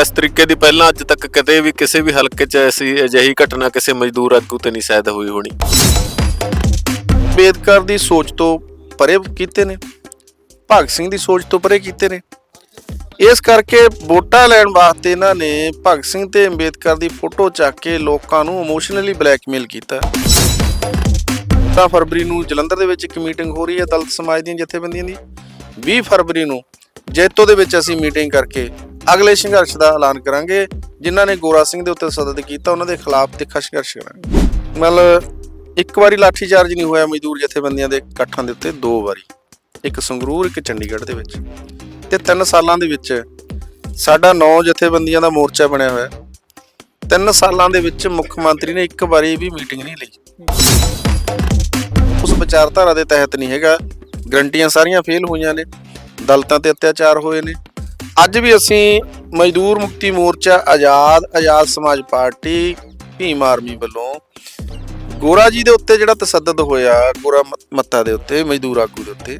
ਇਸ ਤਰੀਕੇ ਦੀ ਪਹਿਲਾਂ ਅੱਜ ਤੱਕ ਕਦੇ ਵੀ ਕਿਸੇ ਵੀ ਹਲਕੇ 'ਚ ਐਸੀ ਅਜਿਹੀ ਘਟਨਾ ਕਿਸੇ ਮਜ਼ਦੂਰ ਆਗੂ ਤੇ ਨਹੀਂ ਸ਼ਾਇਦ ਹੋਈ ਹੋਣੀ। ਅੰਬੇਦਕਰ ਦੀ ਸੋਚ ਤੋਂ ਪਰੇ ਕੀਤੇ ਨੇ। ਭਗਤ ਸਿੰਘ ਦੀ ਸੋਚ ਤੋਂ ਪਰੇ ਕੀਤੇ ਨੇ। ਇਸ ਕਰਕੇ ਵੋਟਾਂ ਲੈਣ ਵਾਸਤੇ ਇਹਨਾਂ ਨੇ ਭਗਤ ਸਿੰਘ ਤੇ ਅੰਬੇਦਕਰ ਦੀ ਫੋਟੋ ਚੱਕ ਕੇ ਲੋਕਾਂ ਨੂੰ ਇਮੋਸ਼ਨਲੀ ਬਲੈਕਮੇਲ ਕੀਤਾ। ਤਾਂ ਫਰਵਰੀ ਨੂੰ ਜਲੰਧਰ ਦੇ ਵਿੱਚ ਇੱਕ ਮੀਟਿੰਗ ਹੋ ਰਹੀ ਹੈ ਦਲਿਤ ਸਮਾਜ ਦੀਆਂ ਜਥੇਬੰਦੀਆਂ ਦੀ। 20 ਫਰਵਰੀ ਨੂੰ ਜੈਤੋ ਦੇ ਵਿੱਚ ਅਸੀਂ ਮੀਟਿੰਗ ਕਰਕੇ ਅਗਲੇ ਸੰਘਰਸ਼ ਦਾ ਐਲਾਨ ਕਰਾਂਗੇ, ਜਿਨ੍ਹਾਂ ਨੇ ਗੋਰਾ ਸਿੰਘ ਦੇ ਉੱਤੇ ਸਦਦ ਕੀਤਾ, ਉਹਨਾਂ ਦੇ ਖਿਲਾਫ ਤਿੱਖਾ ਸੰਘਰਸ਼ ਕਰਾਂਗੇ। ਮਤਲਬ, ਇੱਕ ਵਾਰੀ ਲਾਠੀ ਚਾਰਜ ਨਹੀਂ ਹੋਇਆ ਮਜ਼ਦੂਰ ਜਥੇਬੰਦੀਆਂ ਦੇ ਇਕੱਠਾਂ ਦੇ ਉੱਤੇ, ਦੋ ਵਾਰੀ। ਇੱਕ ਸੰਗਰੂਰ, ਇੱਕ ਚੰਡੀਗੜ੍ਹ ਦੇ ਵਿੱਚ। ਤੇ ਤਿੰਨ ਸਾਲਾਂ ਦੇ ਵਿੱਚ ਸਾਡਾ ਨੌ ਜਥੇਬੰਦੀਆਂ ਦਾ ਮੋਰਚਾ ਬਣਿਆ ਹੋਇਆ। ਹੈ। ਤਿੰਨ ਸਾਲਾਂ ਦੇ ਵਿੱਚ ਮੁੱਖ ਮੰਤਰੀ ਨੇ ਇੱਕ ਵਾਰੀ ਵੀ ਮੀਟਿੰਗ ਨਹੀਂ ਲਈ। ਉਸ ਵਿਚਾਰਧਾਰਾ ਦੇ ਤਹਿਤ ਨਹੀਂ ਹੈਗਾ। ਗਰੰਟੀਆਂ ਸਾਰੀਆਂ ਫੇਲ ਹੋਈਆਂ ਨੇ। ਦਲਤਾਂ ਤੇ ਅਤਿਆਚਾਰ ਹੋਏ ਨੇ। ਅੱਜ ਵੀ ਅਸੀਂ ਮਜ਼ਦੂਰ ਮੁਕਤੀ ਮੋਰਚਾ, ਆਜ਼ਾਦ ਆਜ਼ਾਦ ਸਮਾਜ ਪਾਰਟੀ, ਭੀਮ ਆਰਮੀ ਵੱਲੋਂ ਗੋਰਾ ਜੀ ਦੇ ਉੱਤੇ ਜਿਹੜਾ ਤਸੱਦਦ ਹੋਇਆ, ਗੋਰਾ ਮੱਤਾ ਦੇ ਉੱਤੇ, ਮਜ਼ਦੂਰ ਆਗੂ ਦੇ ਉੱਤੇ,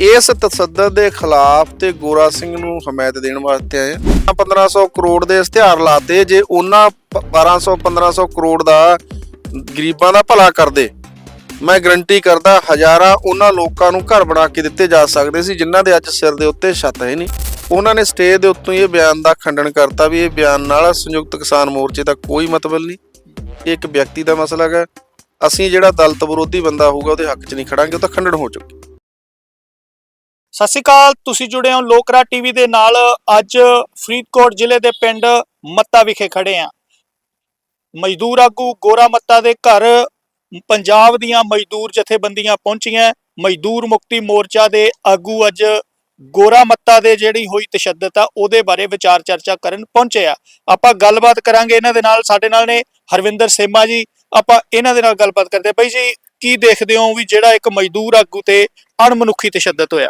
ਇਸ ਤਸੱਦਦ ਦੇ ਖਿਲਾਫ ਤੇ ਗੋਰਾ ਸਿੰਘ ਨੂੰ ਹਮਾਇਤ ਦੇਣ ਵਾਸਤੇ ਆਏ ਹਾਂ। 1500 ਕਰੋੜ ਦੇ ਇਸ਼ਤਿਹਾਰ ਲਾਤੇ, ਜੇ ਉਹਨਾਂ ਪ- 1200 1500 ਕਰੋੜ ਦਾ ਗਰੀਬਾਂ ਦਾ ਭਲਾ ਕਰਦੇ, ਮੈਂ ਗਰੰਟੀ ਕਰਦਾ ਹਜ਼ਾਰਾਂ ਉਹਨਾਂ ਲੋਕਾਂ ਨੂੰ ਘਰ ਬਣਾ ਕੇ ਦਿੱਤੇ ਜਾ ਸਕਦੇ ਸੀ, ਜਿਨ੍ਹਾਂ ਦੇ ਅੱਜ ਸਿਰ ਦੇ ਉੱਤੇ ਛੱਤ ਹੈ ਨਹੀਂ ਉਹਨਾਂ ਨੇ ਸਟੇਜ ਦੇ ਉੱਤੋਂ ਇਹ ਬਿਆਨ ਦਾ ਖੰਡਨ ਕਰਤਾ ਵੀ ਇਹ ਬਿਆਨ ਨਾਲ ਸੰਯੁਕਤ ਕਿਸਾਨ ਮੋਰਚੇ ਦਾ ਕੋਈ ਮਤਲਬ ਨਹੀਂ। ਇਹ ਇੱਕ ਵਿਅਕਤੀ ਦਾ ਮਸਲਾ ਹੈ ਅਸੀਂ ਜਿਹੜਾ ਦਲਿਤ ਵਿਰੋਧੀ ਬੰਦਾ ਹੋਊਗਾ, ਉਹਦੇ ਹੱਕ 'ਚ ਨਹੀਂ ਖੜਾਂਗੇ, ਉਹ ਤਾਂ ਖੰਡਨ ਹੋ ਚੁੱਕੀ ਸਤਿ ਸ਼੍ਰੀ ਅਕਾਲ, ਤੁਸੀਂ ਜੁੜੇ ਹੋ ਲੋਕਰਾ ਟੀਵੀ ਦੇ ਨਾਲ। ਅੱਜ ਫਰੀਦਕੋਟ ਜ਼ਿਲ੍ਹੇ ਦੇ ਪਿੰਡ ਮੱਤਾ ਵਿਖੇ ਖੜੇ ਆ ਮਜ਼ਦੂਰ ਆਗੂ ਗੋਰਾ ਮੱਤਾ ਦੇ ਘਰ ਪੰਜਾਬ ਦੀਆਂ ਮਜ਼ਦੂਰ ਜਥੇਬੰਦੀਆਂ ਪਹੁੰਚੀਆਂ। ਮਜ਼ਦੂਰ ਮੁਕਤੀ ਮੋਰਚਾ ਦੇ ਆਗੂ ਅੱਜ ਗੋਰਾ ਮੱਤਾ ਦੇ ਜਿਹੜੀ ਹੋਈ ਤਸ਼ੱਦਦ ਆ ਉਹਦੇ ਬਾਰੇ ਵਿਚਾਰ ਚਰਚਾ ਕਰਨ ਪਹੁੰਚੇ ਆ। ਆਪਾਂ ਗੱਲਬਾਤ ਕਰਾਂਗੇ ਇਹਨਾਂ ਦੇ ਨਾਲ। ਸਾਡੇ ਨਾਲ ਨੇ ਹਰਵਿੰਦਰ ਸੇਮਾ ਜੀ। ਆਪਾਂ ਇਹਨਾਂ ਦੇ ਨਾਲ ਗੱਲਬਾਤ ਕਰਦੇ ਹਾਂ। ਬਾਈ ਜੀ ਕੀ ਦੇਖਦੇ ਹੋ ਵੀ ਜਿਹੜਾ ਇੱਕ ਮਜ਼ਦੂਰ ਆਗੂ ਤੇ ਅਣਮਨੁੱਖੀ ਤਸ਼ੱਦਦ ਹੋਇਆ?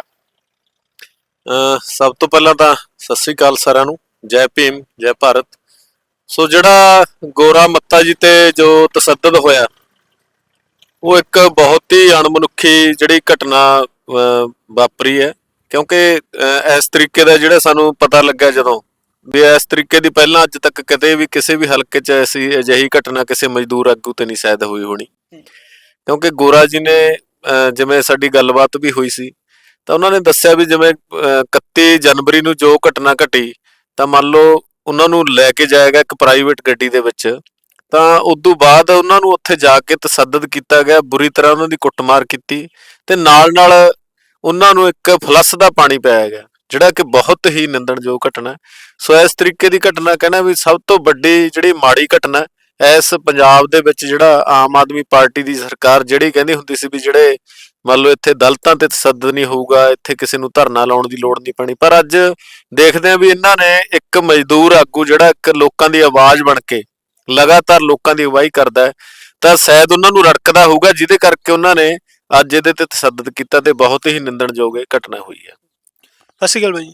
ਅਹ ਸਭ ਤੋਂ ਪਹਿਲਾਂ ਤਾਂ ਸਤਿ ਸ੍ਰੀ ਅਕਾਲ ਸਾਰਿਆਂ ਨੂੰ। ਜੈ ਭੀਮ ਜੈ ਭਾਰਤ। ਸੋ ਜਿਹੜਾ ਗੋਰਾ ਮੱਤਾ ਜੀ ਤੇ ਜੋ ਤਸੱਦਦ ਹੋਇਆ ਉਹ ਇੱਕ ਬਹੁਤ ਹੀ ਅਣਮਨੁੱਖੀ ਜਿਹੜੀ ਘਟਨਾ ਅਹ, ਵਾਪਰੀ ਹੈ। ਕਿਉਂਕਿ ਇਸ ਤਰੀਕੇ ਦਾ ਜਿਹੜਾ ਸਾਨੂੰ ਪਤਾ ਲੱਗਾ ਜਦੋਂ ਵੀ ਇਸ ਤਰੀਕੇ ਦੀ ਪਹਿਲਾਂ ਅੱਜ ਤੱਕ ਕਦੇ ਵੀ ਕਿਸੇ ਵੀ ਹਲਕੇ 'ਚ ਐਸੀ ਅਜਿਹੀ ਘਟਨਾ ਕਿਸੇ ਮਜ਼ਦੂਰ ਆਗੂ ਤੇ ਨਹੀਂ ਸ਼ਾਇਦ ਹੋਈ ਹੋਣੀ। ਕਿਉਂਕਿ ਗੋਰਾ ਜੀ ਨੇ ਜਿਵੇਂ ਸਾਡੀ ਗੱਲਬਾਤ ਵੀ ਹੋਈ ਸੀ ਤਾਂ ਉਹਨਾਂ ਨੇ ਦੱਸਿਆ ਵੀ ਜਿਵੇਂ ਅਹ, 31 ਜਨਵਰੀ ਨੂੰ ਜੋ ਘਟਨਾ ਘਟੀ ਤਾਂ ਮੰਨ ਲਓ ਉਹਨਾਂ ਨੂੰ ਲੈ ਕੇ ਜਾਏਗਾ ਇੱਕ ਪ੍ਰਾਈਵੇਟ ਗੱਡੀ ਦੇ ਵਿੱਚ ਤਾਂ ਉਦੋਂ ਬਾਅਦ ਉਹਨਾਂ ਨੂੰ ਉੱਥੇ ਜਾ ਕੇ ਤਸੱਦਦ ਕੀਤਾ ਗਿਆ ਬੁਰੀ ਤਰ੍ਹਾਂ ਉਹਨਾਂ ਦੀ ਕੁੱਟਮਾਰ ਕੀਤੀ ਤੇ ਨਾਲ ਨਾਲ ਉਹਨਾਂ ਨੂੰ ਇੱਕ ਫਲੱਸ ਦਾ ਪਾਣੀ ਪਿਆਇਆ ਗਿਆ, ਜਿਹੜਾ ਕਿ ਬਹੁਤ ਹੀ ਨਿੰਦਣਯੋਗ ਘਟਨਾ ਹੈ। ਸੋ ਇਸ ਤਰੀਕੇ ਦੀ ਘਟਨਾ ਕਹਿਣਾ ਵੀ ਸਭ ਤੋਂ ਵੱਡੀ ਜਿਹੜੀ ਮਾੜੀ ਘਟਨਾ ਇਸ ਪੰਜਾਬ ਦੇ ਵਿੱਚ ਜਿਹੜਾ ਆਮ ਆਦਮੀ ਪਾਰਟੀ ਦੀ ਸਰਕਾਰ ਜਿਹੜੀ ਕਹਿੰਦੀ ਹੁੰਦੀ ਸੀ ਵੀ ਜਿਹੜੇ ਮੰਨ ਲਓ ਇੱਥੇ ਦਲਤਾਂ ਤੇ ਤਸੱਦਦ ਨਹੀਂ ਹੋਊਗਾ, ਇੱਥੇ ਕਿਸੇ ਨੂੰ ਧਰਨਾ ਲਾਉਣ ਦੀ ਲੋੜ ਨਹੀਂ ਪੈਣੀ, ਪਰ ਅੱਜ ਦੇਖਦੇ ਹਾਂ ਵੀ ਇਹਨਾਂ ਨੇ ਇੱਕ ਮਜ਼ਦੂਰ ਆਗੂ ਜਿਹੜਾ ਇੱਕ ਲੋਕਾਂ ਦੀ ਆਵਾਜ਼ ਬਣ ਕੇ ਲਗਾਤਾਰ ਲੋਕਾਂ ਦੀ ਅਗਵਾਈ ਕਰਦਾ ਹੈ, ਤਾਂ ਸ਼ਾਇਦ ਉਹਨਾਂ ਨੂੰ ਰੜਕਦਾ ਹੋਊਗਾ, ਜਿਹਦੇ ਕਰਕੇ ਉਹਨਾਂ ਨੇ ਅੱਜ ਇਹਦੇ ਤੇ ਤਸੱਦਦ ਕੀਤਾ ਤੇ ਬਹੁਤ ਹੀ ਨਿੰਦਣਯੋਗ ਇਹ ਘਟਨਾ ਹੋਈ ਹੈ। ਸਤਿ ਸ਼੍ਰੀ ਅਕਾਲ ਬਾਈ ਜੀ।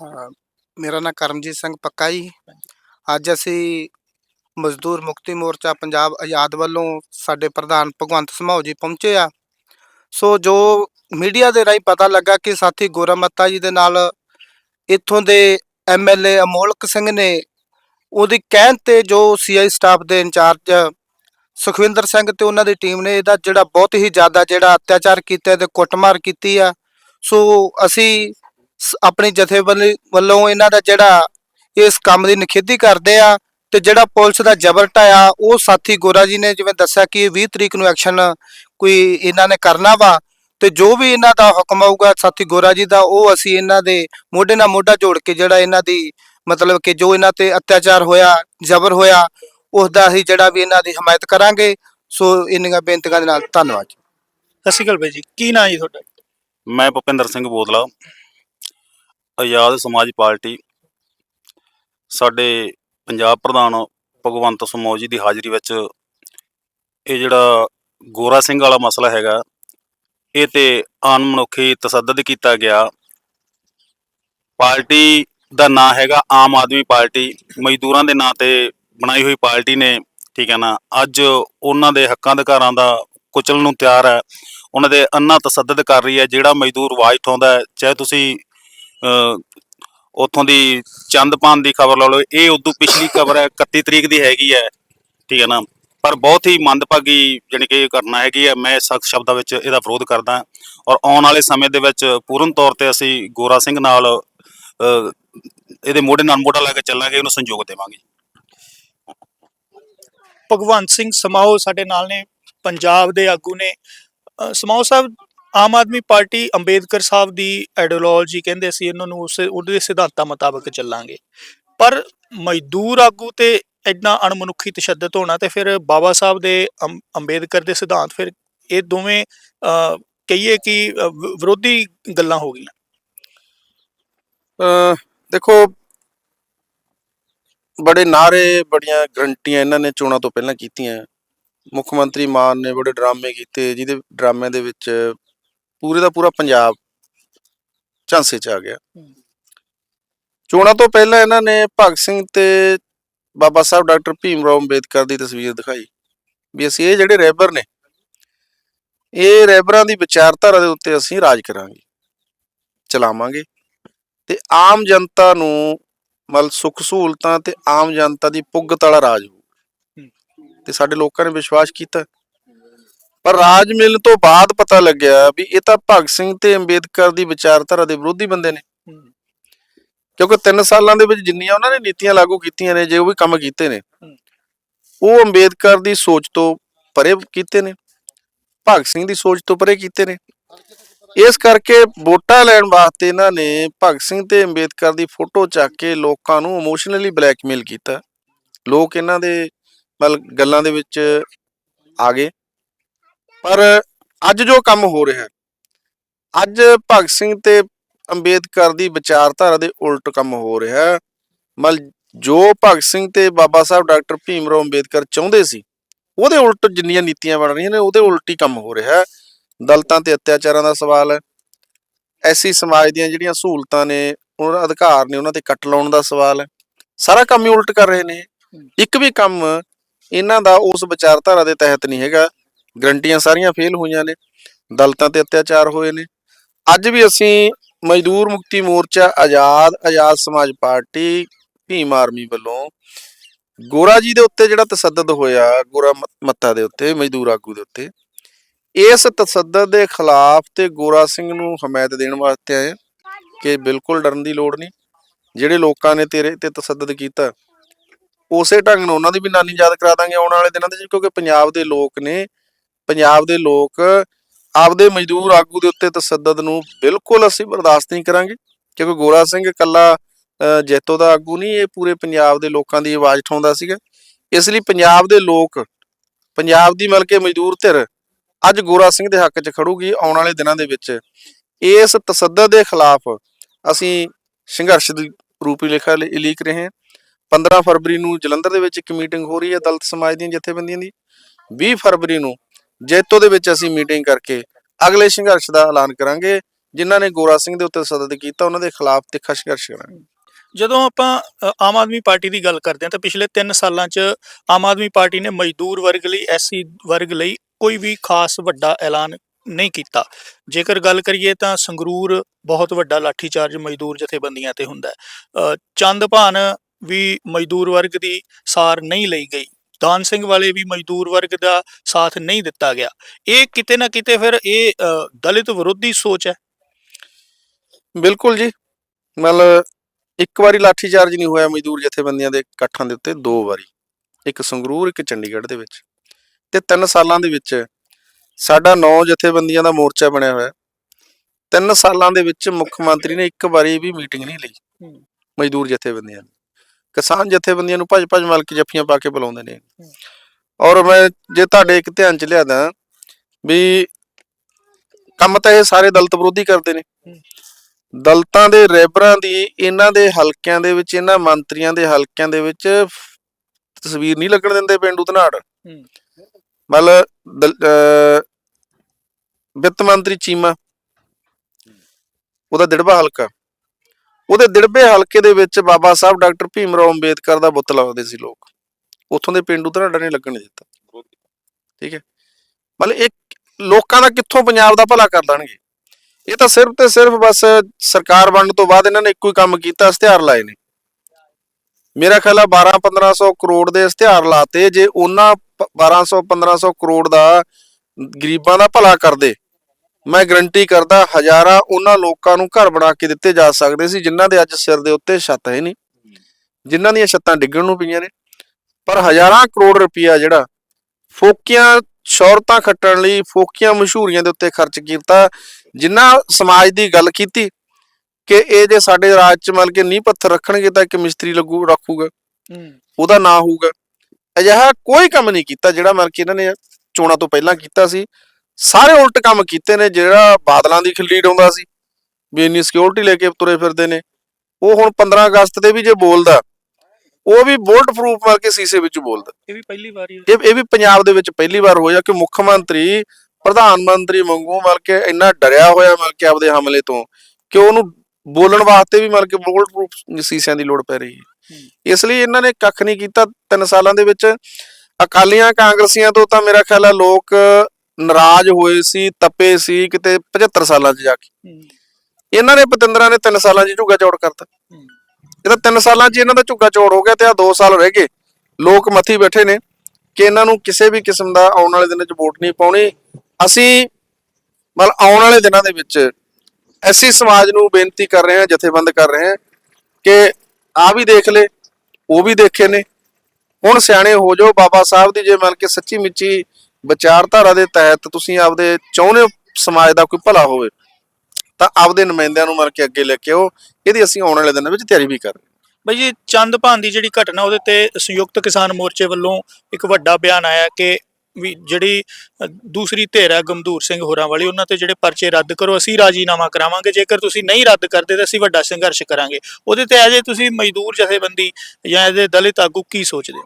ਹਾਂ, ਮੇਰਾ ਨਾਮ ਕਰਮਜੀਤ ਸਿੰਘ ਪੱਕਾ ਜੀ। ਅੱਜ ਅਸੀਂ ਮਜ਼ਦੂਰ ਮੁਕਤੀ ਮੋਰਚਾ ਪੰਜਾਬ ਆਜ਼ਾਦ ਵੱਲੋਂ ਸਾਡੇ ਪ੍ਰਧਾਨ ਭਗਵੰਤ ਸਮਾਉ ਜੀ ਪਹੁੰਚੇ ਆ। ਸੋ ਜੋ ਮੀਡੀਆ ਦੇ ਰਾਹੀਂ ਪਤਾ ਲੱਗਾ ਕਿ ਸਾਥੀ ਗੋਰਾ ਮੱਤਾ ਜੀ ਦੇ ਨਾਲ ਇੱਥੋਂ ਦੇ ਐਮਐਲਏ ਅਮੋਲਕ ਸਿੰਘ ਨੇ ਉਹਦੀ ਕਹਿਣ ਤੇ ਜੋ ਸੀਆਈ ਸਟਾਫ ਦੇ ਇੰਚਾਰਜ ਸੁਖਵਿੰਦਰ ਸਿੰਘ ਤੇ ਉਹਨਾਂ ਦੀ ਟੀਮ ਨੇ ਇਹਦਾ ਜਿਹੜਾ ਬਹੁਤ ਹੀ ਜ਼ਿਆਦਾ ਜਿਹੜਾ ਅਤਿਆਚਾਰ ਕੀਤਾ ਤੇ ਕੁੱਟਮਾਰ ਕੀਤੀ ਆ। ਸੋ ਅਸੀਂ ਆਪਣੀ ਜਥੇਬੰਦੀ ਵੱਲੋਂ ਇਹਨਾਂ ਦਾ ਜਿਹੜਾ ਇਸ ਕੰਮ ਦੀ ਨਿਖੇਧੀ ਕਰਦੇ ਆ ਤੇ ਜਿਹੜਾ ਪੁਲਿਸ ਦਾ ਜ਼ਬਰ ਢਾਇਆ, ਉਹ ਸਾਥੀ ਗੋਰਾ ਜੀ ਨੇ ਜਿਵੇਂ ਦੱਸਿਆ ਕਿ 20 ਤਰੀਕ ਨੂੰ ਐਕਸ਼ਨ ਕੋਈ ਇਹਨਾਂ ਨੇ ਕਰਨਾ ਵਾ ਤੇ ਜੋ ਵੀ ਇਹਨਾਂ ਦਾ ਹੁਕਮ ਆਊਗਾ ਸਾਥੀ ਗੋਰਾ ਜੀ ਦਾ, ਉਹ ਅਸੀਂ ਇਹਨਾਂ ਦੇ ਮੋਢੇ ਨਾਲ ਮੋਢਾ ਜੋੜ ਕੇ ਜਿਹੜਾ ਇਹਨਾਂ ਦੀ ਮਤਲਬ ਕਿ ਜੋ ਇਹਨਾਂ ਤੇ ਅਤਿਆਚਾਰ ਹੋਇਆ, ਜ਼ਬਰ ਹੋਇਆ ਉਸ ਦਾ ਅਸੀਂ ਜਿਹੜਾ ਵੀ ਇਹਨਾਂ ਦੀ ਹਮਾਇਤ ਕਰਾਂਗੇ ਸੋ ਇੰਨੀਆਂ ਬੇਨਤੀਆਂ ਦੇ ਨਾਲ ਧੰਨਵਾਦ ਜੀ। ਸਤਿ ਸ਼੍ਰੀ ਅਕਾਲ ਬਾਈ ਜੀ। ਕੀ ਨਾਂ ਜੀ ਤੁਹਾਡਾ? ਮੈਂ ਭੁਪਿੰਦਰ ਸਿੰਘ ਬੋਦਲਾ। ਆਜ਼ਾਦ ਸਮਾਜ ਪਾਰਟੀ ਸਾਡੇ ਪੰਜਾਬ ਪ੍ਰਧਾਨ ਭਗਵੰਤ ਸਮੋ ਜੀ ਦੀ ਹਾਜ਼ਰੀ ਵਿੱਚ ਇਹ ਜਿਹੜਾ ਗੋਰਾ ਸਿੰਘ ਵਾਲਾ ਮਸਲਾ ਹੈਗਾ ਇਹ ਤੇ ਅਣਮਨੁੱਖੀ ਤਸੱਦਦ ਕੀਤਾ ਗਿਆ। ਪਾਰਟੀ ਦਾ ਨਾਂ ਹੈਗਾ ਆਮ ਆਦਮੀ ਪਾਰਟੀ। ਮਜ਼ਦੂਰਾਂ ਦੇ ਨਾਂ ਤੇ ਬਣਾਈ ਹੋਈ ਪਾਰਟੀ ਨੇ ਠੀਕ ਹੈ ਨਾ ਅੱਜ ਉਹਨਾਂ ਦੇ ਹੱਕਾਂ ਅਧਿਕਾਰਾਂ ਦਾ ਕੁਚਲਣ ਨੂੰ ਤਿਆਰ ਹੈ ਉਹਨਾਂ ਦੇ ਅੰਨਾ ਤਸੱਦਦ ਕਰ ਰਹੀ ਹੈ ਜਿਹੜਾ ਮਜ਼ਦੂਰ ਆਵਾਜ਼ ਉਠਾਉਂਦਾ ਹੈ ਚਾਹੇ ਤੁਸੀਂ ਅਹ, ਉੱਥੋਂ ਦੀ ਚੰਦਪਾਨ ਦੀ ਖਬਰ ਲਾ ਲਓ ਇਹ ਉਦੋਂ ਪਿਛਲੀ ਖਬਰ ਹੈ 31 ਤਰੀਕ ਦੀ ਹੈਗੀ ਹੈ ਠੀਕ ਹੈ ਨਾ ਪਰ ਬਹੁਤ ਹੀ ਮੰਦਭਾਗੀ ਜਾਣੀ ਕਿ ਇਹ ਘਟਨਾ ਹੈਗੀ ਹੈ ਮੈਂ ਸਖਤ ਸ਼ਬਦਾਂ ਵਿੱਚ ਇਹਦਾ ਵਿਰੋਧ ਕਰਦਾ ਔਰ ਆਉਣ ਵਾਲੇ ਸਮੇਂ ਦੇ ਵਿੱਚ ਪੂਰਨ ਤੌਰ ਤੇ ਅਸੀਂ ਗੋਰਾ ਸਿੰਘ ਨਾਲ ਇਹਦੇ ਮੋਢੇ ਨਾਲ ਮੋਢਾ ਲਾ ਕੇ ਚੱਲਾਂਗੇ ਉਹਨੂੰ ਸੰਯੋਗ ਦੇਵਾਂਗੇ। ਭਗਵੰਤ ਸਿੰਘ ਸਮਾਓ ਸਾਡੇ ਨਾਲ ਨੇ ਪੰਜਾਬ ਦੇ ਆਗੂ ਨੇ। ਅ, ਸਮਾਓ ਸਾਹਿਬ ਆਮ ਆਦਮੀ ਪਾਰਟੀ ਅੰਬੇਦਕਰ ਸਾਹਿਬ ਦੀ ਆਈਡੀਓਲੋਜੀ ਕਹਿੰਦੇ ਸੀ ਇਹਨਾਂ ਨੂੰ ਉਸ ਉਹਦੇ ਸਿਧਾਂਤਾਂ ਮੁਤਾਬਕ ਚੱਲਾਂਗੇ। ਪਰ ਮਜ਼ਦੂਰ ਆਗੂ ਤੇ ਇੰਨਾ ਅਣਮਨੁੱਖੀ ਤਸ਼ੱਦਦ ਹੋਣਾ ਤੇ ਫਿਰ ਬਾਬਾ ਸਾਹਿਬ ਦੇ ਅੰਬ- ਅੰਬੇਦਕਰ ਦੇ ਸਿਧਾਂਤ ਫਿਰ ਇਹ ਦੋਵੇਂ ਕਹੀਏ ਕਿ ਵਿਰੋਧੀ ਗੱਲਾਂ ਹੋ ਗਈਆਂ। ਦੇਖੋ ਬੜੇ ਨਾਰੇ ਬੜੀਆਂ ਗਰੰਟੀਆਂ ਇਹਨਾਂ ਨੇ ਚੋਣਾਂ ਤੋਂ ਪਹਿਲਾਂ ਕੀਤੀਆਂ। ਮੁੱਖ ਮੰਤਰੀ ਮਾਨ ਨੇ ਬੜੇ ਡਰਾਮੇ ਕੀਤੇ ਜਿਹਦੇ ਡਰਾਮਿਆਂ ਦੇ ਵਿੱਚ ਪੂਰੇ ਦਾ ਪੂਰਾ ਪੰਜਾਬ ਝਾਂਸੇ 'ਚ ਆ ਗਿਆ। ਚੋਣਾਂ ਤੋਂ ਪਹਿਲਾਂ ਇਹਨਾਂ ਨੇ ਭਗਤ ਸਿੰਘ ਤੇ ਬਾਬਾ ਸਾਹਿਬ ਡਾਕਟਰ ਭੀਮ ਰਾਓ ਅੰਬੇਦਕਰ ਦੀ ਤਸਵੀਰ ਦਿਖਾਈ ਵੀ ਅਸੀਂ ਇਹ ਜਿਹੜੇ ਰਹਿਬਰ ਨੇ ਇਹ ਰਹਿਬਰਾਂ ਦੀ ਵਿਚਾਰਧਾਰਾ ਦੇ ਉੱਤੇ ਅਸੀਂ ਰਾਜ ਕਰਾਂਗੇ ਚਲਾਵਾਂਗੇ ਤੇ ਆਮ ਜਨਤਾ ਨੂੰ ਮਤਲਬ ਸੁੱਖ ਸਹੂਲਤਾਂ ਤੇ ਆਮ ਜਨਤਾ ਦੀ ਪੁੱਗਤ ਵਾਲਾ ਰਾਜ ਹੋਊ। ਤੇ ਸਾਡੇ ਲੋਕਾਂ ਨੇ ਵਿਸ਼ਵਾਸ ਕੀਤਾ। ਪਰ ਰਾਜ ਮਿਲਣ ਤੋਂ ਬਾਅਦ ਪਤਾ ਲੱਗਿਆ ਵੀ ਇਹ ਤਾਂ ਭਗਤ ਸਿੰਘ ਤੇ ਅੰਬੇਦਕਰ ਦੀ ਵਿਚਾਰਧਾਰਾ ਦੇ ਵਿਰੋਧੀ ਬੰਦੇ ਨੇ। ਕਿਉਂਕਿ 3 ਸਾਲਾਂ ਦੇ ਵਿੱਚ ਜਿੰਨੀਆਂ ਉਹਨਾਂ ਨੇ ਨੀਤੀਆਂ ਲਾਗੂ ਕੀਤੀਆਂ ਨੇ ਜੇ ਉਹ ਵੀ ਕੰਮ ਕੀਤੇ ਨੇ ਉਹ ਅੰਬੇਦਕਰ ਦੀ ਸੋਚ ਤੋਂ ਪਰੇ ਕੀਤੇ ਨੇ ਭਗਤ ਸਿੰਘ ਦੀ ਸੋਚ ਤੋਂ ਪਰੇ ਕੀਤੇ ਨੇ। ਇਸ ਕਰਕੇ ਵੋਟਾਂ ਲੈਣ ਵਾਸਤੇ ਇਹਨਾਂ ਨੇ ਭਗਤ ਸਿੰਘ ਤੇ ਅੰਬੇਦਕਰ ਦੀ ਫੋਟੋ ਚੱਕ ਕੇ ਲੋਕਾਂ ਨੂੰ ਇਮੋਸ਼ਨਲੀ ਬਲੈਕਮੇਲ ਕੀਤਾ। ਲੋਕ ਇਹਨਾਂ ਦੇ ਮਤਲਬ ਗੱਲਾਂ ਦੇ ਵਿੱਚ ਆ ਗਏ। ਪਰ ਅੱਜ ਜੋ ਕੰਮ ਹੋ ਰਿਹਾ, ਅੱਜ ਭਗਤ ਸਿੰਘ ਤੇ ਅੰਬੇਦਕਰ ਦੀ ਵਿਚਾਰਧਾਰਾ ਦੇ ਉਲਟ ਕੰਮ ਹੋ ਰਿਹਾ। ਹੈ। ਮਤਲਬ ਜੋ ਭਗਤ ਸਿੰਘ ਤੇ ਬਾਬਾ ਸਾਹਿਬ ਡਾਕਟਰ ਭੀਮ ਰਾਓ ਅੰਬੇਦਕਰ ਚਾਹੁੰਦੇ ਸੀ, ਉਹਦੇ ਉਲਟ ਜਿੰਨੀਆਂ ਨੀਤੀਆਂ ਬਣ ਰਹੀਆਂ ਨੇ, ਉਹਦੇ ਉਲਟ ਹੀ ਕੰਮ ਹੋ ਰਿਹਾ। ਦਲਤਾਂ ਤੇ ਅਤਿਆਚਾਰਾਂ ਦਾ ਸਵਾਲ ਹੈ। ਐਸੀ ਸਮਾਜ ਦੀਆਂ ਜਿਹੜੀਆਂ ਸਹੂਲਤਾਂ ਨੇ, ਉਹਨਾਂ ਦਾ ਅਧਿਕਾਰ ਨੇ, ਉਹਨਾਂ ਤੇ ਕੱਟ ਲਾਉਣ ਦਾ ਸਵਾਲ ਹੈ। ਸਾਰਾ ਕੰਮ ਹੀ ਉਲਟ ਕਰ ਰਹੇ ਨੇ। ਇੱਕ ਵੀ ਕੰਮ ਇਹਨਾਂ ਦਾ ਉਸ ਵਿਚਾਰਧਾਰਾ ਦੇ ਤਹਿਤ ਨਹੀਂ ਹੈਗਾ। ਗਰੰਟੀਆਂ ਸਾਰੀਆਂ ਫੇਲ ਹੋਈਆਂ ਨੇ, ਦਲਤਾਂ ਤੇ ਅਤਿਆਚਾਰ ਹੋਏ ਨੇ। ਅੱਜ ਵੀ ਅਸੀਂ ਮਜ਼ਦੂਰ ਮੁਕਤੀ ਮੋਰਚਾ, ਆਜ਼ਾਦ ਆਜ਼ਾਦ ਸਮਾਜ ਪਾਰਟੀ, ਭੀਮ ਆਰਮੀ ਵੱਲੋਂ ਗੋਰਾ ਜੀ ਦੇ ਉੱਤੇ ਜਿਹੜਾ ਤਸੱਦਦ ਹੋਇਆ, ਗੋਰਾ ਮ- ਮੱਤਾ ਦੇ ਉੱਤੇ, ਮਜ਼ਦੂਰ ਆਗੂ ਦੇ ਉੱਤੇ ਇਸ ਤਸੱਦਦ ਦੇ ਖਿਲਾਫ ਤੇ ਗੋਰਾ ਸਿੰਘ ਨੂੰ ਹਮਾਇਤ ਦੇਣ ਵਾਸਤੇ ਆਏ ਕਿ ਬਿਲਕੁਲ ਡਰਨ ਦੀ ਲੋੜ ਨਹੀਂ। ਜਿਹੜੇ ਲੋਕਾਂ ਨੇ ਤੇਰੇ ਤੇ ਤਸੱਦਦ ਕੀਤਾ, ਉਸੇ ਢੰਗ ਨਾਲ ਉਹਨਾਂ ਦੀ ਵੀ ਨਾਨੀ ਯਾਦ ਕਰਾ ਦਾਂਗੇ ਆਉਣ ਵਾਲੇ ਦਿਨਾਂ ਦੇ ਵਿੱਚ, ਕਿਉਂਕਿ ਪੰਜਾਬ ਦੇ ਲੋਕ ਨੇ, ਪੰਜਾਬ ਦੇ ਲੋਕ ਆਪਦੇ ਮਜ਼ਦੂਰ ਆਗੂ ਦੇ ਉੱਤੇ ਤਸੱਦਦ ਨੂੰ ਬਿਲਕੁਲ ਅਸੀਂ ਬਰਦਾਸ਼ਤ ਨਹੀਂ ਕਰਾਂਗੇ, ਕਿਉਂਕਿ ਗੋਰਾ ਸਿੰਘ ਇਕੱਲਾ ਜੈਤੋ ਦਾ ਆਗੂ ਨਹੀਂ, ਇਹ ਪੂਰੇ ਪੰਜਾਬ ਦੇ ਲੋਕਾਂ ਦੀ ਆਵਾਜ਼ ਉਠਾਉਂਦਾ ਸੀਗਾ। ਇਸ ਲਈ ਪੰਜਾਬ ਦੇ ਲੋਕ, ਪੰਜਾਬ ਦੀ ਮਿਲ ਕੇ ਮਜ਼ਦੂਰ ਧਿਰ ਅੱਜ ਗੋਰਾ ਸਿੰਘ ਦੇ ਹੱਕ 'ਚ ਖੜੂਗੀ ਆਉਣ ਵਾਲੇ ਦਿਨਾਂ ਦੇ ਵਿੱਚ। ਇਸ ਤਸੱਦਦ ਦੇ ਖਿਲਾਫ ਅਸੀਂ ਸੰਘਰਸ਼ ਦੀ ਰੂਪੀ ਲੇਖਾ ਲਿ- ਲਿਖ ਰਹੇ ਹਾਂ। 15 ਫਰਵਰੀ ਨੂੰ ਜਲੰਧਰ ਦੇ ਵਿੱਚ ਇੱਕ ਮੀਟਿੰਗ ਹੋ ਰਹੀ ਹੈ ਦਲਿਤ ਸਮਾਜ ਦੀਆਂ ਜਥੇਬੰਦੀਆਂ ਦੀ। 20 ਫਰਵਰੀ ਨੂੰ ਜੈਤੋ ਦੇ ਵਿੱਚ ਅਸੀਂ ਮੀਟਿੰਗ ਕਰਕੇ ਅਗਲੇ ਸੰਘਰਸ਼ ਦਾ ਐਲਾਨ ਕਰਾਂਗੇ। ਜਿਨ੍ਹਾਂ ਨੇ ਗੋਰਾ ਸਿੰਘ ਦੇ ਉੱਤੇ ਸਦਦ ਕੀਤਾ, ਉਹਨਾਂ ਦੇ ਖਿਲਾਫ ਤਿੱਖਾ ਸੰਘਰਸ਼ ਕਰਾਂਗੇ। ਜਦੋਂ ਆਪਾਂ ਆਮ ਆਦਮੀ ਪਾਰਟੀ ਦੀ ਗੱਲ ਕਰਦੇ ਹਾਂ ਤਾਂ ਪਿਛਲੇ 3 ਸਾਲਾਂ 'ਚ ਆਮ ਆਦਮੀ ਪਾਰਟੀ ਨੇ ਮਜ਼ਦੂਰ ਵਰਗ ਲਈ ਐਸੀ ਵਰਗ ਲਈ ਕੋਈ ਵੀ ਖਾਸ ਵੱਡਾ ਐਲਾਨ ਨਹੀਂ ਕੀਤਾ। ਜੇਕਰ ਗੱਲ ਕਰੀਏ ਤਾਂ ਸੰਗਰੂਰ ਬਹੁਤ ਵੱਡਾ ਲਾਠੀਚਾਰਜ ਮਜ਼ਦੂਰ ਜਥੇਬੰਦੀਆਂ ਤੇ ਹੁੰਦਾ ਹੈ। ਅ, ਵੀ ਮਜ਼ਦੂਰ ਵਰਗ ਦੀ ਸਾਰ ਨਹੀਂ ਲਈ ਗਈ। ਦਾਨ ਸਿੰਘ ਵਾਲੇ ਵੀ ਮਜ਼ਦੂਰ ਵਰਗ ਦਾ ਸਾਥ ਨਹੀਂ ਦਿੱਤਾ ਗਿਆ। ਇਹ ਕਿਤੇ ਨਾ ਕਿਤੇ ਫਿਰ ਇਹ ਦਲਿਤ ਵਿਰੋਧੀ ਸੋਚ ਹੈ। ਬਿਲਕੁਲ ਜੀ। ਮਤਲਬ ਇੱਕ ਵਾਰੀ ਲਾਠੀਚਾਰਜ ਨਹੀਂ ਹੋਇਆ ਮਜ਼ਦੂਰ ਜਥੇਬੰਦੀਆਂ ਦੇ ਇਕੱਠਾਂ ਦੇ ਉੱਤੇ ਦੋ ਵਾਰੀ। ਇੱਕ ਸੰਗਰੂਰ ਇੱਕ ਚੰਡੀਗੜ੍ਹ ਦੇ ਵਿੱਚ। ਤੇ ਤਿੰਨ ਸਾਲਾਂ ਦੇ ਵਿੱਚ ਸਾਡਾ ਨੌ ਜਥੇਬੰਦੀਆਂ ਦਾ ਮੋਰਚਾ ਬਣਿਆ ਹੋਇਆ। ਤਿੰਨ ਸਾਲਾਂ ਦੇ ਵਿੱਚ ਮੁੱਖ ਮੰਤਰੀ ਨੇ ਇੱਕ ਵਾਰੀ ਵੀ ਮੀਟਿੰਗ ਨਹੀਂ ਲਈ। ਮਜ਼ਦੂਰ ਜਥੇਬੰਦੀਆਂ ਦੀ ਕਿਸਾਨ ਜਥੇਬੰਦੀਆਂ ਨੂੰ ਭੱਜ ਭੱਜ ਮਲ ਕੇ ਜੱਫੀਆਂ ਪਾ ਕੇ ਬੁਲਾਉਂਦੇ ਨੇ। ਔਰ ਮੈਂ ਜੇ ਤੁਹਾਡੇ ਇੱਕ ਧਿਆਨ ਚ ਲਿਆਦਾ ਵੀ ਕੰਮ ਤਾਂ ਇਹ ਸਾਰੇ ਦਲਿਤ ਵਿਰੋਧੀ ਕਰਦੇ ਨੇ। ਦਲਤਾਂ ਦੇ ਰੈਬਰਾਂ ਦੀ ਇਹਨਾਂ ਦੇ ਹਲਕਿਆਂ ਦੇ ਵਿੱਚ ਇਹਨਾਂ ਮੰਤਰੀਆਂ ਦੇ ਹਲਕਿਆਂ ਦੇ ਵਿੱਚ ਤਸਵੀਰ ਨਹੀਂ ਲੱਗਣ ਦਿੰਦੇ ਪਿੰਡੂ ਧਨਾੜ ਮਤਲਬ ਵਿੱਤ ਮੰਤਰੀ ਚੀਮਾ, ਉਹਦਾ ਦਿੜਬਾ ਹਲਕਾ। ਉਹਦੇ ਦਿੜਬੇ ਹਲਕੇ ਦੇ ਵਿੱਚ ਬਾਬਾ ਸਾਹਿਬ ਡਾਕਟਰ ਭੀਮ ਰਾਓ ਅੰਬੇਦਕਰ ਦਾ ਬੁੱਤ ਲਾਉਂਦੇ ਸੀ ਲੋਕ। ਉੱਥੋਂ ਦੇ ਪਿੰਡੂ ਧਨਾੜਾ ਨੇ ਲੱਗਣ ਦਿੱਤਾ। ਠੀਕ ਹੈ? ਮਤਲਬ ਇਹ ਲੋਕਾਂ ਦਾ ਕਿੱਥੋਂ ਪੰਜਾਬ ਦਾ ਭਲਾ ਕਰ ਦੇਣਗੇ ਇਹ ਤਾਂ ਸਿਰਫ ਤੇ ਸਿਰਫ ਬਸ ਸਰਕਾਰ ਬਣਨ ਤੋਂ ਬਾਅਦ ਇਹਨਾਂ ਨੇ ਇੱਕੋ ਹੀ ਕੰਮ ਕੀਤਾ, ਇਸ਼ਤਿਹਾਰ ਲਾਏ ਨੇ। ਮੇਰਾ ਖਿਆਲ ਆ 12 1500 ਕਰੋੜ ਦੇ ਇਸ਼ਤਿਹਾਰ ਲਾਤੇ, ਜੇ ਉਹਨਾਂ 1200 1500 ਕਰੋੜ ਦਾ ਗਰੀਬਾਂ ਦਾ ਭਲਾ ਕਰਦੇ। ਮੈਂ ਗਰੰਟੀ ਕਰਦਾ ਹਜ਼ਾਰਾਂ ਉਹਨਾਂ ਲੋਕਾਂ ਨੂੰ ਘਰ ਬਣਾ ਕੇ ਦਿੱਤੇ ਜਾ ਸਕਦੇ ਸੀ ਜਿਨ੍ਹਾਂ ਦੇ ਅੱਜ ਸਿਰ ਦੇ ਉੱਤੇ ਛੱਤ ਹੈ ਨਹੀਂ। ਜਿਨ੍ਹਾਂ ਦੀਆਂ ਛੱਤਾਂ ਡਿੱਗਣ ਨੂੰ ਪਈਆਂ ਨੇ। ਪਰ ਹਜ਼ਾਰਾਂ ਕਰੋੜ ਰੁਪਈਆ ਜਿਹੜਾ ਫੋਕੀਆਂ ਸ਼ੌਹਰਤਾਂ ਖੱਟਣ ਲਈ ਫੋਕੀਆਂ ਮਸ਼ਹੂਰੀਆਂ ਦੇ ਉੱਤੇ ਖਰਚ ਕੀਤਾ ਜਿਨ੍ਹਾਂ ਸਮਾਜ ਦੀ ਗੱਲ ਕੀਤੀ ਕਿ ਇਹ ਜੇ ਸਾਡੇ ਰਾਜ ਚ ਮਤਲਬ ਕਿ ਨੀਂਹ ਪੱਥਰ ਰੱਖਣਗੇ ਤਾਂ ਇੱਕ ਮਿਸਤਰੀ ਲੱਗੂ ਰੱਖੂਗਾ। ਉਹਦਾ ਨਾਂ ਹੋਊਗਾ। ਅਜਿਹਾ ਕੋਈ ਕੰਮ ਨਹੀਂ ਕੀਤਾ ਜਿਹੜਾ ਮਤਲਬ ਕਿ ਇਹਨਾਂ ਨੇ ਚੋਣਾਂ ਤੋਂ ਪਹਿਲਾਂ ਕੀਤਾ ਸੀ। ਸਾਰੇ ਉਲਟ ਕੰਮ ਕੀਤੇ ਨੇ ਜਿਹੜਾ ਬਾਦਲਾਂ ਦੀ ਖਲੀਡ ਆਉਂਦਾ ਸੀ ਵੀ ਇੰਨੀ ਸਿਕਿਉਰਿਟੀ ਲੈ ਕੇ ਤੁਰੇ ਫਿਰਦੇ ਨੇ। ਉਹ ਹੁਣ 15 ਅਗਸਤ ਤੇ ਵੀ ਜੇ ਬੋਲਦਾ ਉਹ ਵੀ ਬੋਲਟ ਪ੍ਰੂਫ ਮਾਰ ਕੇ ਸੀਸੇ ਵਿੱਚ ਬੋਲਦਾ। ਇਹ ਵੀ ਪਹਿਲੀ ਵਾਰੀ ਇਹ ਇਹ ਵੀ ਪੰਜਾਬ ਦੇ ਵਿੱਚ ਪਹਿਲੀ ਵਾਰ ਹੋਇਆ ਕਿ ਮੁੱਖ ਮੰਤਰੀ ਪ੍ਰਧਾਨ ਮੰਤਰੀ ਵਾਂਗੂ ਮਤਲਬ ਕਿ ਇੰਨਾ ਡਰਿਆ ਹੋਇਆ ਮਤਲਬ ਕਿ ਆਪਦੇ ਹਮਲੇ ਤੋਂ ਕਿ ਉਹਨੂੰ ਬੋਲਣ ਵਾਸਤੇ ਵੀ ਮਤਲਬ ਕਿ ਬੋਲਟ ਪ੍ਰੂਫ ਸੀਸਿਆਂ ਦੀ ਲੋੜ ਪੈ ਰਹੀ ਹੈ। ਇਸ ਲਈ ਇਹਨਾਂ ਨੇ ਕੱਖ ਨਹੀਂ ਕੀਤਾ। ਤਿੰਨ ਸਾਲਾਂ ਦੇ ਵਿੱਚ ਅਕਾਲੀਆਂ ਕਾਂਗਰਸੀਆਂ ਤੋਂ ਤਾਂ ਮੇਰਾ ਖਿਆਲ ਹੈ ਲੋਕ ਨਾਰਾਜ਼ ਹੋਏ ਸੀ ਤਪੇ ਸੀ ਕਿਤੇ 75 ਸਾਲਾਂ 'ਚ ਜਾ ਕੇ। ਇਹਨਾਂ ਨੇ ਪਤੰਦਰਾਂ ਨੇ ਤਿੰਨ ਸਾਲਾਂ 'ਚ ਝੁੱਗਾ ਚੌੜ ਕਰਤਾ। ਇਹ ਤਾਂ ਤਿੰਨ ਸਾਲਾਂ 'ਚ ਇਹਨਾਂ ਦਾ ਝੁੱਗਾ ਚੌੜ ਹੋ ਗਿਆ ਤੇ ਆ 2 ਸਾਲ ਰਹਿ ਗਏ। ਲੋਕ ਮੱਥੀ ਬੈਠੇ ਨੇ ਕਿ ਇਹਨਾਂ ਨੂੰ ਕਿਸੇ ਵੀ ਕਿਸਮ ਦਾ ਆਉਣ ਵਾਲੇ ਦਿਨਾਂ 'ਚ ਵੋਟ ਨਹੀਂ ਪਾਉਣੀ। ਅਸੀਂ ਮਤਲਬ ਆਉਣ ਵਾਲੇ ਦਿਨਾਂ ਦੇ ਵਿੱਚ ਐਸੀ ਸਮਾਜ ਨੂੰ ਬੇਨਤੀ ਕਰ ਰਹੇ ਹਾਂ, ਜਥੇਬੰਦ ਕਰ ਰਹੇ ਹਾਂ ਕਿ ਆ ਵੀ ਦੇਖ ਲੈ, ਉਹ ਵੀ ਦੇਖੇ ਨੇ ਹੁਣ ਸਿਆਣੇ ਹੋ ਜਾਓ, ਬਾਬਾ ਸਾਹਿਬ ਦੀ ਜੇ ਮੰਨ ਕੇ ਸੱਚੀ ਮਿੱਚੀ ਵਿਚਾਰਧਾਰਾ ਦੇ ਤਹਿਤ ਤੁਸੀਂ ਆਪਦੇ ਚਾਹੁੰਦੇ ਹੋ ਸਮਾਜ ਦਾ ਕੋਈ ਭਲਾ ਹੋਵੇ, ਤਾਂ ਆਪਦੇ ਨੁਮਾਇੰਦਿਆਂ ਨੂੰ ਮੰਨ ਕੇ ਅੱਗੇ ਲੈ ਕੇ ਆਓ ਇਹਦੀ ਅਸੀਂ ਆਉਣ ਵਾਲੇ ਦਿਨਾਂ ਵਿੱਚ ਤਿਆਰੀ ਵੀ ਕਰ ਰਹੇ ਹਾਂ। ਬਈ ਜੀ ਚੰਦਪਾਨ ਦੀ ਜਿਹੜੀ ਘਟਨਾ ਉਹਦੇ ਤੇ ਸੰਯੁਕਤ ਕਿਸਾਨ ਮੋਰਚੇ ਵੱਲੋਂ ਇੱਕ ਵੱਡਾ ਬਿਆਨ ਆਇਆ ਕਿ ਵੀ ਜਿਹੜੀ ਦੂਸਰੀ ਧਿਰ ਹੈ ਗਮਦੂਰ ਸਿੰਘ ਹੋਰਾਂ ਵਾਲੀ, ਉਹਨਾਂ ਤੇ ਜਿਹੜੇ ਪਰਚੇ ਰੱਦ ਕਰੋ, ਅਸੀਂ ਰਾਜੀਨਾਮਾ ਕਰਾਵਾਂਗੇ। ਜੇਕਰ ਤੁਸੀਂ ਨਹੀਂ ਰੱਦ ਕਰਦੇ ਤਾਂ ਅਸੀਂ ਵੱਡਾ ਸੰਘਰਸ਼ ਕਰਾਂਗੇ। ਉਹਦੇ ਤੇ ਅਜੇ ਤੁਸੀਂ ਮਜ਼ਦੂਰ ਜਥੇਬੰਦੀ ਜਾਂ ਇਹਦੇ ਦਲਿਤ ਆਗੂ ਕੀ ਸੋਚਦੇ ਹੋ?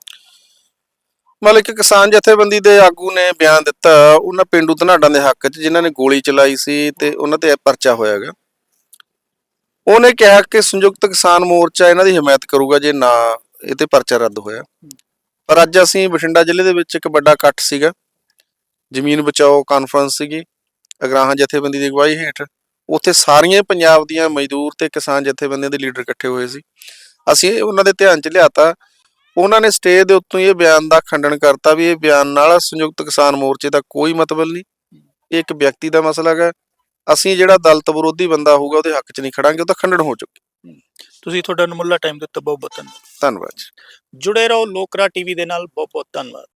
ਮਤਲਬ ਕਿ ਕਿਸਾਨ ਜਥੇਬੰਦੀ ਦੇ ਆਗੂ ਨੇ ਬਿਆਨ ਦਿੱਤਾ, ਉਹਨਾਂ ਪਿੰਡੂ ਧਨਾਡਾਂ ਦੇ ਹੱਕ 'ਚ, ਜਿਨ੍ਹਾਂ ਨੇ ਗੋਲੀ ਚਲਾਈ ਸੀ ਤੇ ਉਹਨਾਂ ਤੇ ਇਹ ਪਰਚਾ ਹੋਇਆਗਾ ਉਹਨੇ ਕਿਹਾ ਕਿ ਸੰਯੁਕਤ ਕਿਸਾਨ ਮੋਰਚਾ ਇਹਨਾਂ ਦੀ ਹਮਾਇਤ ਕਰੂਗਾ ਜੇ ਨਾ ਇਹ ਤੇ ਪਰਚਾ ਰੱਦ ਹੋਇਆ। ਪਰ ਅੱਜ ਅਸੀਂ ਬਠਿੰਡਾ ਜ਼ਿਲ੍ਹੇ ਦੇ ਵਿੱਚ ਇੱਕ ਵੱਡਾ ਇਕੱਠ ਸੀਗਾ। ਜ਼ਮੀਨ ਬਚਾਓ ਕਾਨਫਰੰਸ ਸੀਗੀ, ਅਗਰਾਹਾਂ ਜਥੇਬੰਦੀ ਦੀ ਅਗਵਾਈ ਹੇਠ। ਉੱਥੇ ਸਾਰੀਆਂ ਪੰਜਾਬ ਦੀਆਂ ਮਜ਼ਦੂਰ ਤੇ ਕਿਸਾਨ ਜਥੇਬੰਦੀਆਂ ਦੇ ਲੀਡਰ ਇਕੱਠੇ ਹੋਏ ਸੀ। ਅਸੀਂ ਉਹਨਾਂ ਦੇ ਧਿਆਨ 'ਚ ਲਿਆਤਾ, ਉਹਨਾਂ ਨੇ ਸਟੇਜ ਦੇ ਉੱਤੋਂ ਹੀ ਇਹ ਬਿਆਨ ਦਾ ਖੰਡਨ ਕਰਤਾ ਵੀ ਇਹ ਬਿਆਨ ਨਾਲ ਸੰਯੁਕਤ ਕਿਸਾਨ ਮੋਰਚੇ ਦਾ ਕੋਈ ਮਤਲਬ ਨਹੀਂ। ਇਹ ਇੱਕ ਵਿਅਕਤੀ ਦਾ ਮਸਲਾ ਹੈਗਾ। ਅਸੀਂ ਜਿਹੜਾ ਦਲਤ ਵਿਰੋਧੀ ਬੰਦਾ ਹੋਊਗਾ ਉਹਦੇ ਹੱਕ 'ਚ ਨਹੀਂ ਖੜਾਂਗੇ, ਉਹ ਤਾਂ ਖੰਡਨ ਹੋ ਚੁੱਕੇ। ਤੁਸੀਂ ਤੁਹਾਡਾ ਨਮੁੱਲਾ ਟਾਈਮ ਦਿੱਤਾ ਬਹੁਤ ਬਹੁਤ ਧੰਨਵਾਦ। ਧੰਨਵਾਦ ਜੀ। ਜੁੜੇ ਰਹੋ ਲੋਕਰਾ ਟੀਵੀ ਦੇ ਨਾਲ। ਬਹੁਤ ਬਹੁਤ ਧੰਨਵਾਦ।